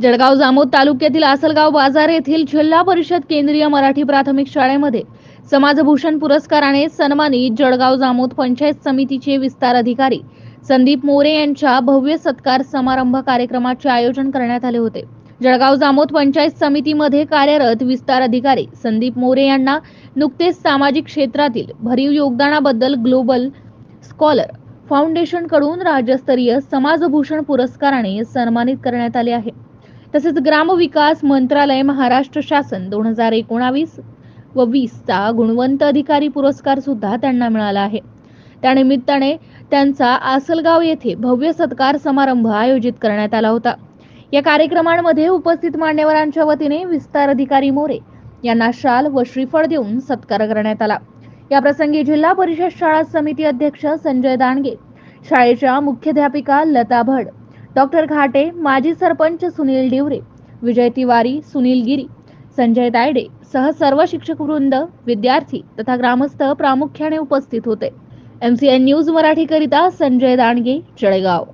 जळगाव जामोद तालुक्यातील आसलगाव बाजार येथील जिल्हा परिषद केंद्रीय मराठी प्राथमिक शाळेमध्ये समाजभूषण पुरस्काराने सन्मानित जळगाव जामोद पंचायत समितीचे विस्तार अधिकारी संदीप मोरे यांच्या भव्य सत्कार समारंभ कार्यक्रमाचे आयोजन करण्यात आले होते. जळगाव जामोद पंचायत समितीमध्ये कार्यरत विस्तार अधिकारी संदीप मोरे यांना नुकतेच सामाजिक क्षेत्रातील भरीव योगदानाबद्दल ग्लोबल स्कॉलर फाउंडेशनकडून राज्यस्तरीय समाजभूषण पुरस्काराने सन्मानित करण्यात आले आहे. तसेच ग्रामविकास मंत्रालय महाराष्ट्र शासन दोन हजार एकोणावीस व वीसचा गुणवंत अधिकारी पुरस्कार सुद्धा त्यांना मिळाला आहे. त्यानिमित्ताने त्यांचा आसलगाव येथे भव्य सत्कार समारंभ आयोजित करण्यात आला होता. या कार्यक्रमांमध्ये उपस्थित मान्यवरांच्या वतीने विस्तार अधिकारी मोरे यांना शाल व श्रीफळ देऊन सत्कार करण्यात आला. या प्रसंगी जिल्हा परिषद शाळा समिती अध्यक्ष संजय दांडगे शाळेच्या मुख्याध्यापिका लता भड डॉक्टर घाटे माजी सरपंच सुनील डिवरे विजय तिवारी सुनील गिरी संजय तायडे सह सर्व शिक्षक वृंद विद्यार्थी तथा ग्रामस्थ प्रामुख्याने उपस्थित होते. एमसीएन न्यूज मराठीकरिता संजय दांडगे जळगाव.